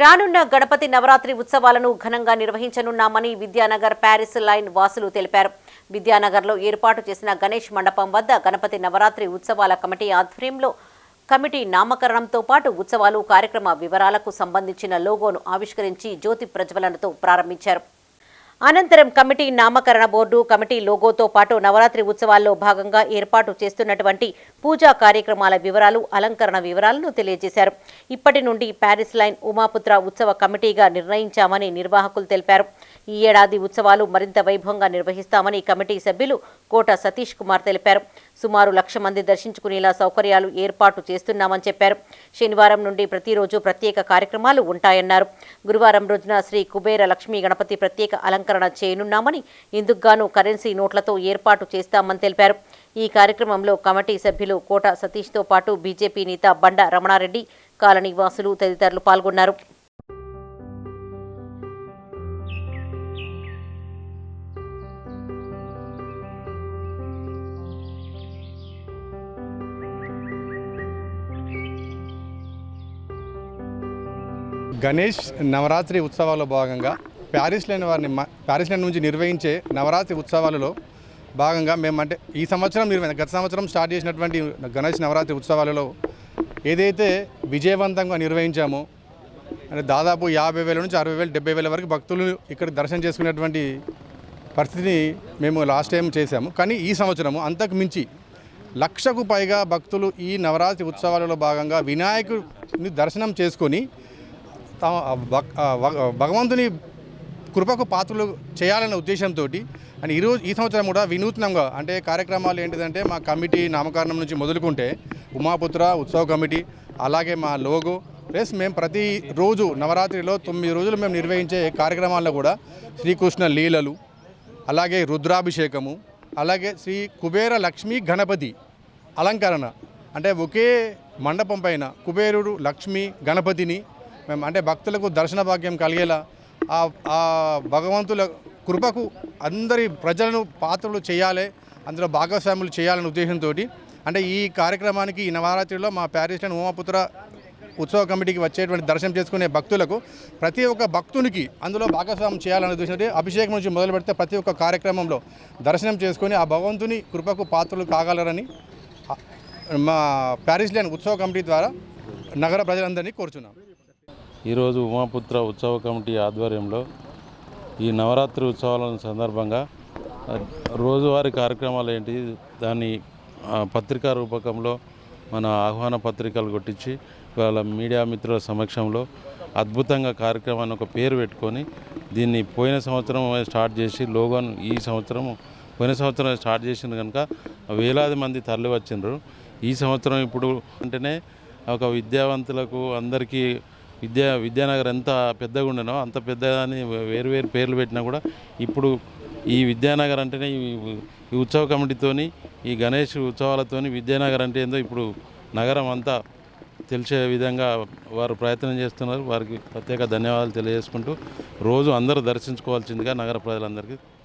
రానున్న గణపతి నవరాత్రి ఉత్సవాలను ఘనంగా నిర్వహించనున్నామని విద్యానగర్ ప్యారిస్ లైన్ వాసులు తెలిపారు. విద్యానగర్లో ఏర్పాటు చేసిన గణేష్ మండపం వద్ద గణపతి నవరాత్రి ఉత్సవాల కమిటీ ఆధ్వర్యంలో కమిటీ నామకరణంతో పాటు ఉత్సవాలు కార్యక్రమ వివరాలకు సంబంధించిన లోగోను ఆవిష్కరించి జ్యోతి ప్రజ్వలనతో ప్రారంభించారు. అనంతరం కమిటీ నామకరణ బోర్డు కమిటీ లోగోతో పాటు నవరాత్రి ఉత్సవాల్లో భాగంగా ఏర్పాటు చేస్తున్నటువంటి పూజా కార్యక్రమాల వివరాలు అలంకరణ వివరాలను తెలియజేశారు. ఇప్పటి నుండి ప్యారిస్ లైన్ ఉమాపుత్ర ఉత్సవ కమిటీగా నిర్ణయించామని నిర్వాహకులు తెలిపారు. ఈ ఏడాది ఉత్సవాలు మరింత వైభవంగా నిర్వహిస్తామని కమిటీ సభ్యులు కోట సతీష్ కుమార్ తెలిపారు. సుమారు లక్ష మంది దర్శించుకునేలా సౌకర్యాలు ఏర్పాటు చేస్తున్నామని చెప్పారు. శనివారం నుండి ప్రతిరోజు ప్రత్యేక కార్యక్రమాలు ఉంటాయన్నారు. గురువారం రోజున శ్రీ కుబేర లక్ష్మీ గణపతి ప్రత్యేక అలంకరణ చేయనున్నామని ఇందుకుగాను కరెన్సీ నోట్లతో ఏర్పాటు చేస్తామని తెలిపారు. ఈ కార్యక్రమంలో కమిటీ సభ్యులు కోట సతీష్తో పాటు బీజేపీ నేత బండ రమణారెడ్డి కాలనీ వాసులు తదితరులు పాల్గొన్నారు. గణేష్ నవరాత్రి ఉత్సవాల్లో భాగంగా ప్యారిస్ లైన్ వారిని ప్యారిస్ లైన్ నుంచి నిర్వహించే నవరాత్రి ఉత్సవాలలో భాగంగా మేము అంటే ఈ సంవత్సరం నిర్వహి గత సంవత్సరం స్టార్ట్ చేసినటువంటి గణేష్ నవరాత్రి ఉత్సవాలలో ఏదైతే విజయవంతంగా నిర్వహించామో అంటే దాదాపు యాభై వేల నుంచి అరవై వేలు డెబ్బై వేల వరకు భక్తులు ఇక్కడ దర్శనం చేసుకునేటువంటి పరిస్థితిని మేము లాస్ట్ టైం చేశాము. కానీ ఈ సంవత్సరము అంతకు మించి లక్షకు పైగా భక్తులు ఈ నవరాత్రి ఉత్సవాలలో భాగంగా వినాయకుడిని దర్శనం చేసుకొని తమ భగవంతుని కృపకు పాత్రలు చేయాలనే ఉద్దేశంతో అని ఈరోజు ఈ సంవత్సరం కూడా వినూత్నంగా అంటే కార్యక్రమాలు ఏంటిదంటే మా కమిటీ నామకరణం నుంచి మొదలుకుంటే ఉమాపుత్ర ఉత్సవ కమిటీ అలాగే మా లోగో ప్లస్ మేము ప్రతి రోజు నవరాత్రిలో తొమ్మిది రోజులు మేము నిర్వహించే కార్యక్రమాల్లో కూడా శ్రీకృష్ణ లీలలు అలాగే రుద్రాభిషేకము అలాగే శ్రీ కుబేర లక్ష్మీ గణపతి అలంకరణ. అంటే ఒకే మండపం పైన కుబేరుడు లక్ష్మి గణపతిని మేము అంటే భక్తులకు దర్శన భాగ్యం కలిగేలా ఆ ఆ భగవంతుల కృపకు అందరి ప్రజలను పాత్రలు చేయాలి అందులో భాగస్వాములు చేయాలనే ఉద్దేశంతో అంటే ఈ కార్యక్రమానికి ఈ నవరాత్రిలో మా ప్యారిస్టన్ ఉమాపుత్ర ఉత్సవ కమిటీకి వచ్చేటువంటి దర్శనం చేసుకునే భక్తులకు ప్రతి ఒక్క భక్తునికి అందులో భాగస్వామ్యం చేయాలనే ఉద్దేశంతో అభిషేకం నుంచి మొదలు పెడితే ప్రతి ఒక్క కార్యక్రమంలో దర్శనం చేసుకుని ఆ భగవంతుని కృపకు పాత్రలు కాగలరని మా ప్యారిస్ లేని ఉత్సవ కమిటీ ద్వారా నగర ప్రజలందరినీ కోరుచున్నాం. ఈరోజు ఉమాపుత్ర ఉత్సవ కమిటీ ఆధ్వర్యంలో ఈ నవరాత్రి ఉత్సవాల సందర్భంగా రోజువారి రోజువారీ కార్యక్రమాలు ఏంటి దాన్ని పత్రికా రూపకంలో మన ఆహ్వాన పత్రికలు కొట్టించి వాళ్ళ మీడియా మిత్రుల సమక్షంలో అద్భుతంగా కార్యక్రమాన్ని ఒక పేరు పెట్టుకొని దీన్ని పోయిన సంవత్సరం స్టార్ట్ చేసి లోగోన్ ఈ సంవత్సరం పోయిన సంవత్సరం స్టార్ట్ చేసింది కనుక వేలాది మంది తరలి వచ్చిండ్రు ఈ సంవత్సరం ఇప్పుడు అంటేనే ఒక విద్యావంతులకు అందరికీ విద్యా విద్యానగర్ ఎంత పెద్దగా ఉండనో అంత పెద్దదని వేరు వేరు పేర్లు పెట్టినా కూడా ఇప్పుడు ఈ విద్యానగర్ అంటేనే ఈ ఈ ఉత్సవ కమిటీతోని ఈ గణేష్ ఉత్సవాలతోని విద్యానగర్ అంటే ఏందో ఇప్పుడు నగరం అంతా తెలిసే విధంగా వారు ప్రయత్నం చేస్తున్నారు. వారికి ప్రత్యేక ధన్యవాదాలు తెలియజేసుకుంటూ రోజు అందరూ దర్శించుకోవాల్సిందిగా నగర ప్రజలందరికీ